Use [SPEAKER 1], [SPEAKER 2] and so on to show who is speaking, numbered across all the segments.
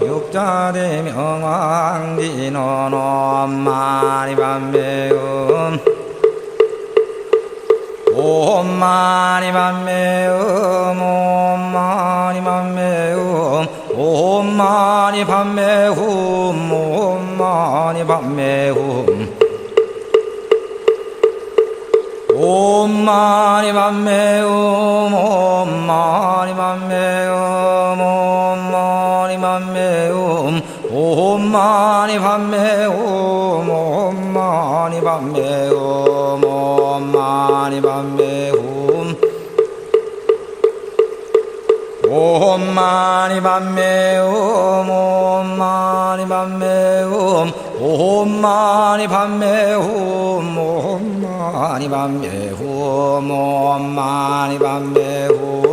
[SPEAKER 1] 육자대 명 왕진원 엄마니 반매음. 옴마니 반매음 옴마니 반매음 옴마니 반매음 옴마니 반매음. 옴마니 반매음 옴마니 반매음 많이 밤매고 몸 많이 밤매고 몸 많이 밤매고 몸 마니 밤매고 몸 많이 밤매고 몸 많이 밤매고 몸 많이 밤매고 몸 많이 밤매고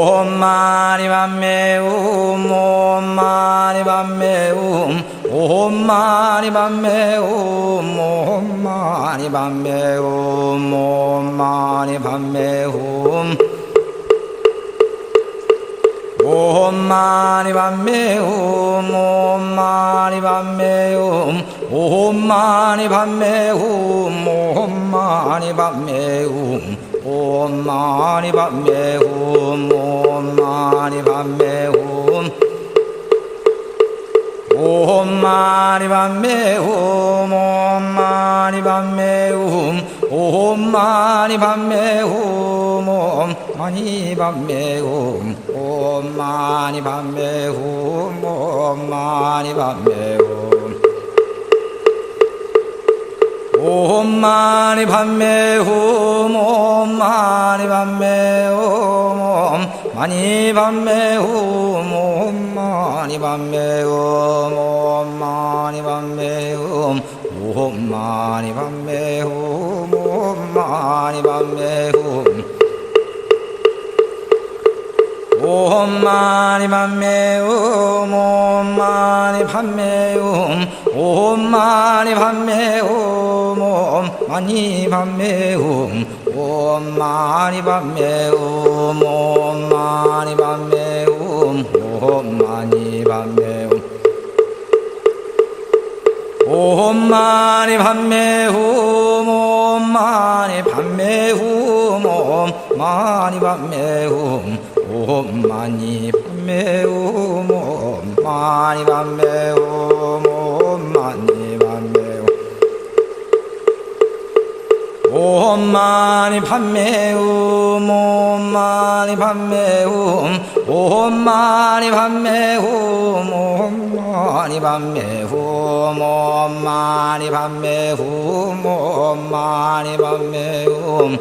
[SPEAKER 1] 마니 반매음 옴마니 반매음 옴마니 반매음 옴마니 반매음 옴마니 반매음 옴마니 반매음 옴마니 반매음 옴마니 반매음 옴마니 반매음 옴 마니 반매음 옴마니 반매음 옴마니 반매음 옴마니 반매음 옴마니 반매음 옴마니 반매음 옴마니 반매음 옴마니 반매음 옴 마니 밤메 홈옴 마니 밤메 홈옴 마니 밤메 홈옴 마니 밤메 홈옴 마니 밤메 홈옴 마니 밤메 홈옴 마니 밤메 홈 옴 마니 밤메 홈옴 마니 밤메 홈옴 마니 밤메 홈 옴마니 반매음 옴마니 반매음 옴마니 반매음 옴마니 반매음 옴마니 반매음 옴마니 반매음 옴마니 반매음 옴마니 반매음 옴마니 반매음 옴마니 반매음 옴마니 반매음 옴마니 반매음 옴마니 반매음 옴마니 반매음 옴마니 반매음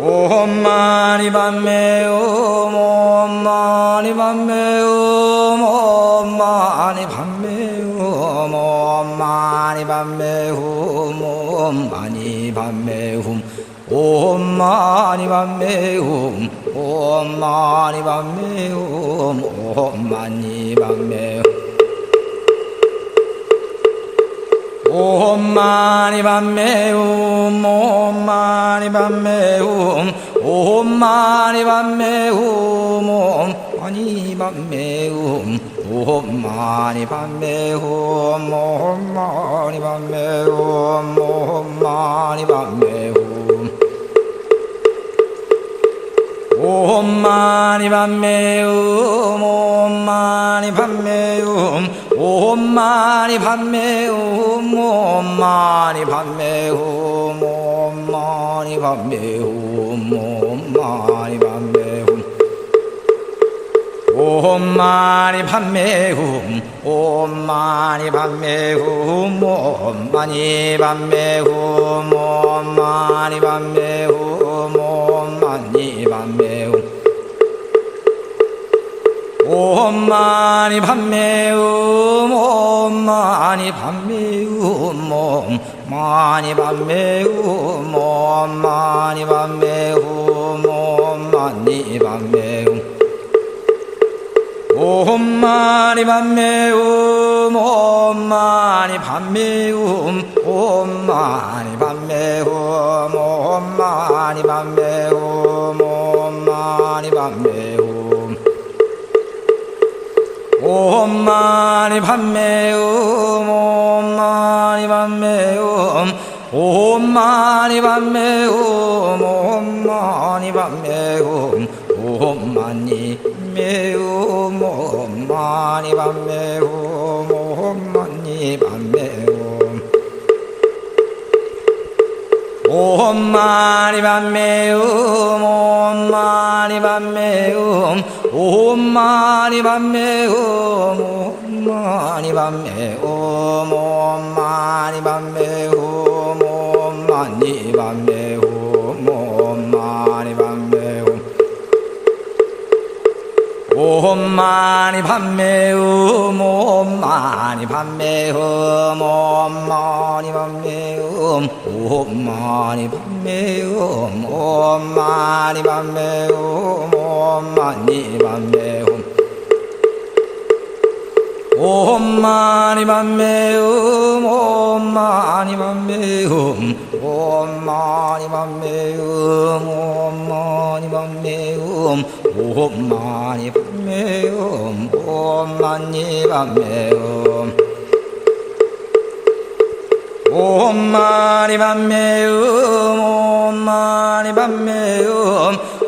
[SPEAKER 1] 옴마니 반매음 옴마니 반매음 옴마니 반매음 많이 밤매훔 옴 많이 밤매훔 옴 많이 밤매훔 옴 많이 밤매훔 옴 많이 밤매훔. 옴 많이 밤매움 옴 많이 밤매움 옴 많이 밤매움 옴 많이 밤매움 오마니 밤매호 모마니 밤매호 모마니 밤매호 오마니 밤매호 모마니 밤매호 오마니 밤매호 모마니 밤매호 모마니 밤매호 모마니 옴마니 밤매움 옴마니 밤매움 옴마니 밤매움 옴마니 밤매움 옴마니 밤매움 옴마니 밤매움 옴마니 밤매움 옴마니 밤매움 옴마니 밤매움 옴마니 밤매움 옴 마니 반매음 옴마니 반매음 옴마니 반매음 옴마니 마니 밤매 옴, 옴 마니 밤매 옴. 옴 마니 밤매 옴, 옴 마니 밤매 옴. 옴 마니 밤매 옴, 옴 마니 밤매 옴. 만이 반매우 몸만이 반매우 몸만이 반매우 몸만이 반매우 몸만이 반매우 몸만이 반매우 몸만이 반매우 몸만이 밤매우 많이 밤매우 몸 많이 밤매우 몸 많이 밤매우 몸 많이 밤매우 몸 많이 밤매우 몸 많이 밤매우. 옴 마니 밤매움 옴 마니 밤매움 옴 마니 밤매움 옴 마니 밤매움 옴 마니 밤매움 옴 마니 밤매움 옴 마니 마니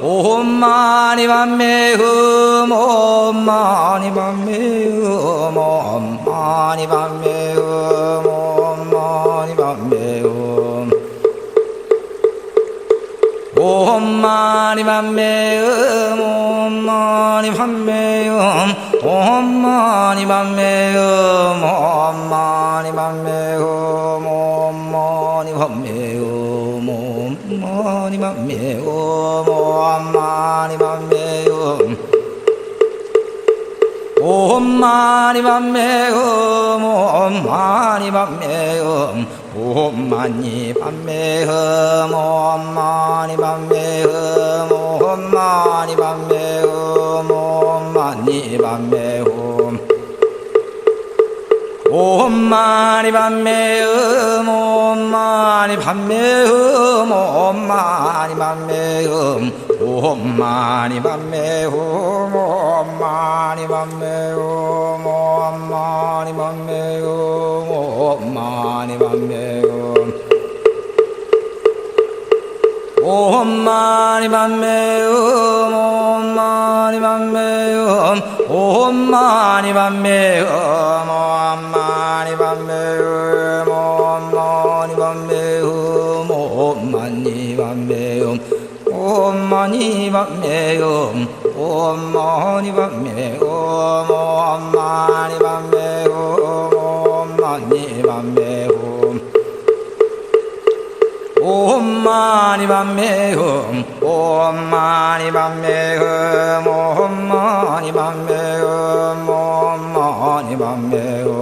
[SPEAKER 1] 밤매움 옴 마니 밤매움 옴 마니 밤매움 옴 마니 밤매움 옴 마니 밤매움. 옴 마니 밤매음 옴 마니 밤매음 옴 마니 밤매음 옴 마니 밤매음 니맘매요. 오마니맘매요. 오마니맘매요. 오마니맘매요. 오마니맘매요. 오마니맘매요. 옴 마니 밤매음 옴 마니 밤매음 옴 마니 밤매음 옴 마니 밤매음 옴 마니 밤매음 옴 마니 밤매음 옴 마니 밤매음 옴 마니 밤매음 옴 마니 밤매음 옴 마니 밤매음 옴마 니 밤매음 옴 마니 밤매음 옴 마니 밤매음 옴 마니 밤매음 옴 마니 밤매음 옴 마니 밤매음 옴 마니 밤매음 옴 마니 밤매음 옴 마니 밤매음 옴 마니 밤매음 옴 마니 밤매음 옴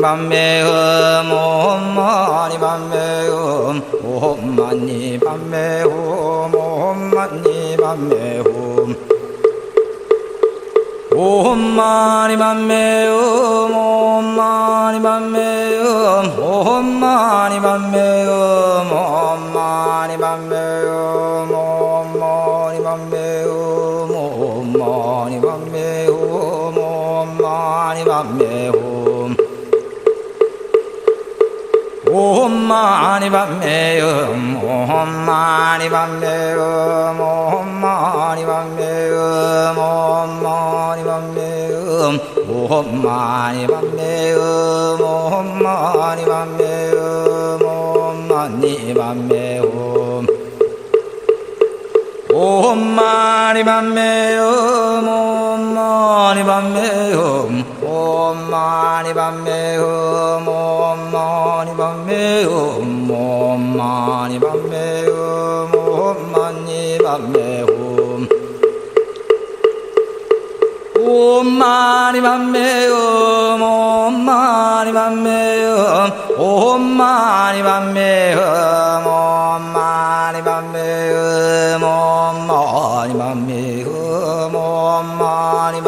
[SPEAKER 1] 마니 밤매음 옴 마니 밤매음 옴 마니 밤매음 옴 마니 밤매음. 옴 마니 밤매음 옴 마니 밤매음 옴 마니 밤매음 옴 밤매음 옴 마니 밤매음 옴 마니 밤매음 옴 마니 밤매음 옴 마니 밤매음 옴 마니 밤매음 옴 마니 밤매음 옴 마니 밤매음 옴 마니 밤매음 옴 마니 밤매음 옴 마니 마니 밤매음 옴 마니 밤매음 옴 마니 밤매음 옴 마니 밤매음 옴 마니 밤매음 옴 마니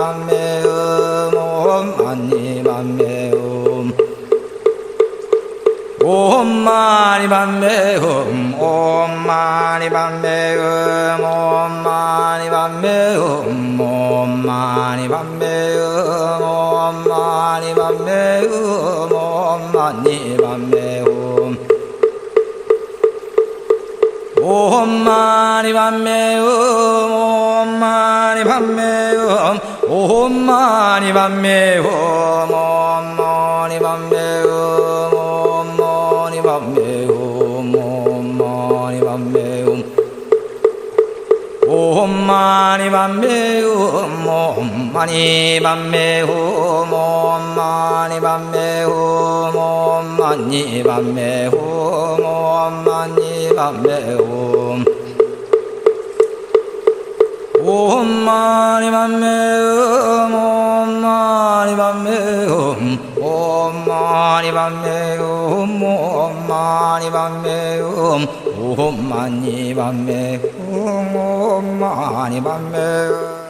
[SPEAKER 1] 마니 밤매음 옴 마니 마니 밤매 음, 옴 마니 밤매 음, 옴 마니 밤매 음, 옴 마니 밤매 음, 옴 마니 밤매 음, 옴 마니 밤매 음. 옴 마니 밤매 음, 옴 마니 밤매 음, 마니 밤매 음, 옴 마니 밤매 음, 옴 마니 밤매 음, 옴 마니 밤매 음, 옴 마니 밤매 음. 옴 마니 밤매 음, 옴 마니 밤매 음, 옴 마니 밤매 음, 옴 마니 밤매 음, 옴 마니 밤매 음, 옴 마니 밤매 음.